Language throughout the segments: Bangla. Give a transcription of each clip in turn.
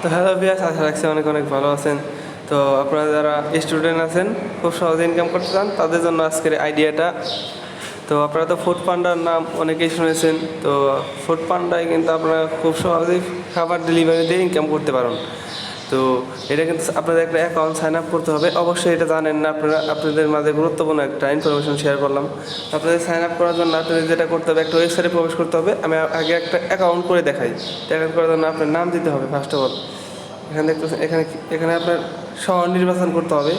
তো হ্যালো বিয়াস আশা রাখছি অনেক অনেক ভালো আছেন। তো আপনারা যারা স্টুডেন্ট আছেন, খুব সহজে ইনকাম করতে চান, তাদের জন্য আজকের আইডিয়াটা তো আপনারা তো ফুড পান্ডার নাম অনেকেই শুনেছেন, তো ফুড পান্ডায় কিন্তু আপনারা খুব সহজেই খাবার ডেলিভারি দিয়ে ইনকাম করতে পারেন। তো এটা কিন্তু আপনাদের একটা অ্যাকাউন্ট সাইন আপ করতে হবে। অবশ্যই এটা জানেন না আপনারা, আপনাদের মাঝে গুরুত্বপূর্ণ একটা ইনফরমেশন শেয়ার করলাম। আপনাদের সাইন আপ করার জন্য আপনাদের যেটা করতে হবে, একটা ওয়েবসাইটে প্রবেশ করতে হবে। আমি আগে একটা অ্যাকাউন্ট করে দেখাই। অ্যাকাউন্ট করার জন্য আপনার নাম দিতে হবে ফার্স্ট অফ অল এখানে দেখতেছেন, এখানে এখানে আপনার শহর নির্বাচন করতে হবে।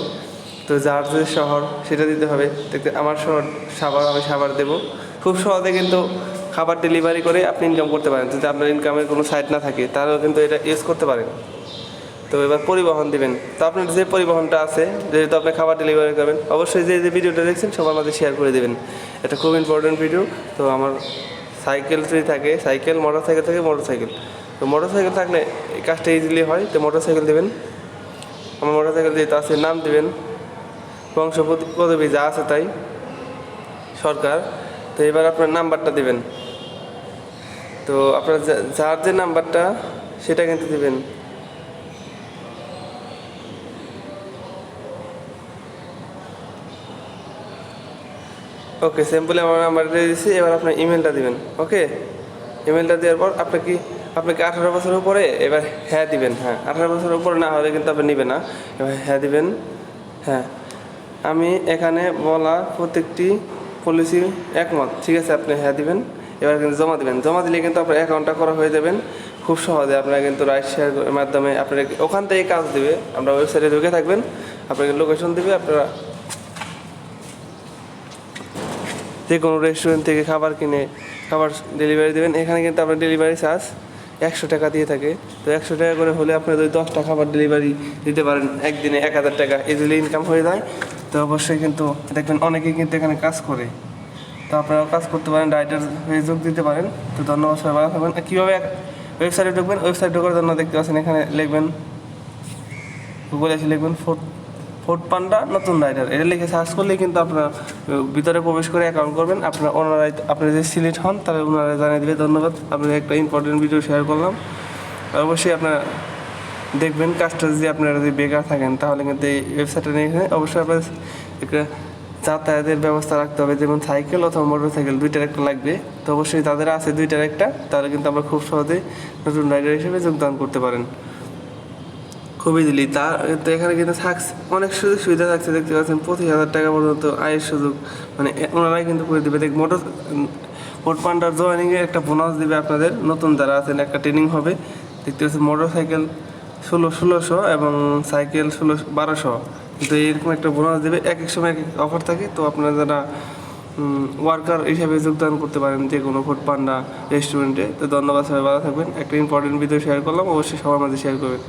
তো যার যে শহর, সেটা দিতে হবে। দেখতে, আমার শহর সাভার, আমি সাভার দেবো। খুব সহজে কিন্তু খাবার ডেলিভারি করে আপনি ইনকাম করতে পারেন। যদি আপনার ইনকামের কোনো সাইট না থাকে, তাহলেও কিন্তু এটা ইউজ করতে পারেন। তো এবার পরিবহন দিবেন। তো আপনার যে পরিবহনটা আছে, যেহেতু আপনি খাবার ডেলিভারি করবেন, অবশ্যই যে যে ভিডিওটা দেখছেন, সবার মাঝে শেয়ার করে দেবেন। এটা খুব ইম্পর্টেন্ট ভিডিও তো আমার সাইকেল যদি থাকে সাইকেল মোটর সাইকেল থাকে মোটর সাইকেল তো মোটর সাইকেল থাকলে এই কাজটা ইজিলি হয়, তো মোটর সাইকেল দেবেন। আমার মোটর সাইকেল যেহেতু আছে, নাম দেবেন। বংশ পদ- পদবি যা আছে তাই, সরকার। তো এবার আপনার নাম্বারটা দেবেন। তো আপনার যার যে নাম্বারটা সেটা কিন্তু দিবেন। ওকে সিম্পলি আমার নাম্বারটা দিয়ে দিচ্ছি এবার আপনার ইমেলটা দিবেন ওকে ইমেলটা দেওয়ার পর আপনার কি আপনাকে আঠারো বছর উপরে? এবার হ্যাঁ দিবেন হ্যাঁ। আঠারো বছর উপরে না হলে কিন্তু আপনি নেবেন না। এবার হ্যাঁ দিবেন হ্যাঁ। আমি এখানে বলা প্রত্যেকটি পলিসি একমত, ঠিক আছে? আপনি হ্যাঁ দিবেন, এবার কিন্তু জমা দিবেন। জমা দিলে কিন্তু আপনার অ্যাকাউন্টটা করা হয়ে যাবেন। খুব সহজে আপনারা কিন্তু রাইট শেয়ার মাধ্যমে আপনার ওখান থেকে কাজ দেবে আমরা ওয়েবসাইটে ঢুকে থাকবেন আপনাকে লোকেশন দিবে, আপনারা যে কোনো রেস্টুরেন্ট থেকে খাবার কিনে খাবার ডেলিভারি দেবেন, এখানে কিন্তু আপনার ডেলিভারি চার্জ একশো টাকা দিয়ে থাকে। তো একশো টাকা করে হলে আপনি যদি দশটা খাবার ডেলিভারি দিতে পারেন, একদিনে এক হাজার টাকা ইজিলি ইনকাম হয়ে যায়। তো অবশ্যই কিন্তু দেখবেন অনেকেই কিন্তু এখানে কাজ করে। তো আপনারাও কাজ করতে পারেন রাইটার হয়ে যোগ দিতে পারেন। তো ধন্যবাদ সবাই, ভালো থাকবেন। কীভাবে ওয়েবসাইটে ঢুকবেন? ওয়েবসাইট ঢোকার জন্য দেখতে পাচ্ছেন, এখানে লিখবেন গুগলে এসে লিখবেন ফুড ফুড পান্ডা নতুন রাইডার এটা লিখে সার্চ করলেই কিন্তু আপনার ভিতরে প্রবেশ করে অ্যাকাউন্ট করবেন। আপনার ওনারাই আপনি যদি সিলেক্ট হন তাহলে ওনারা জানিয়ে দেবে ধন্যবাদ। আপনাদের একটা ইম্পর্টেন্ট ভিডিও শেয়ার করলাম। অবশ্যই আপনার দেখবেন কাজটা যদি আপনারা যদি বেকার থাকেন, তাহলে কিন্তু এই ওয়েবসাইটটা নিয়ে অবশ্যই আপনার একটা যাতায়াতের ব্যবস্থা রাখতে হবে। যেমন সাইকেল অথবা মোটর সাইকেল দুইটার একটা লাগবে। তো অবশ্যই তাদের আছে দুইটার একটা, তাহলে কিন্তু আমরা খুব সহজেই নতুন রাইডার হিসেবে যোগদান করতে পারেন। খুবই দিলি। তার তো এখানে কিন্তু থাকছে, অনেক সুযোগ সুবিধা থাকছে, দেখতে পাচ্ছেন, পঁচিশ হাজার টাকা পর্যন্ত আয়ের সুযোগ। মানে ওনারাই কিন্তু করে দেবে। দেখ, মোটর পোর্ট পান্ডার জয়নিংয়ে একটা বোনাস দিবে আপনাদের, নতুন যারা আছেন, একটা ট্রেনিং হবে। দেখতে পাচ্ছেন মোটর সাইকেল ষোলো, ষোলোশো এবং সাইকেল ষোলো, বারোশো। কিন্তু এরকম একটা বোনাস দেবে, এক এক সময় এক এক অফার থাকে। তো আপনারা যারা ওয়ার্কার হিসাবে যোগদান করতে পারেন যে কোনো ফুড পান্ডা রেস্টুরেন্টে তো ধন্যবাদ সবাই, ভালো থাকবেন। একটা ইম্পর্টেন্ট ভিডিও শেয়ার করলাম, অবশ্যই সবার মাঝে শেয়ার করবেন।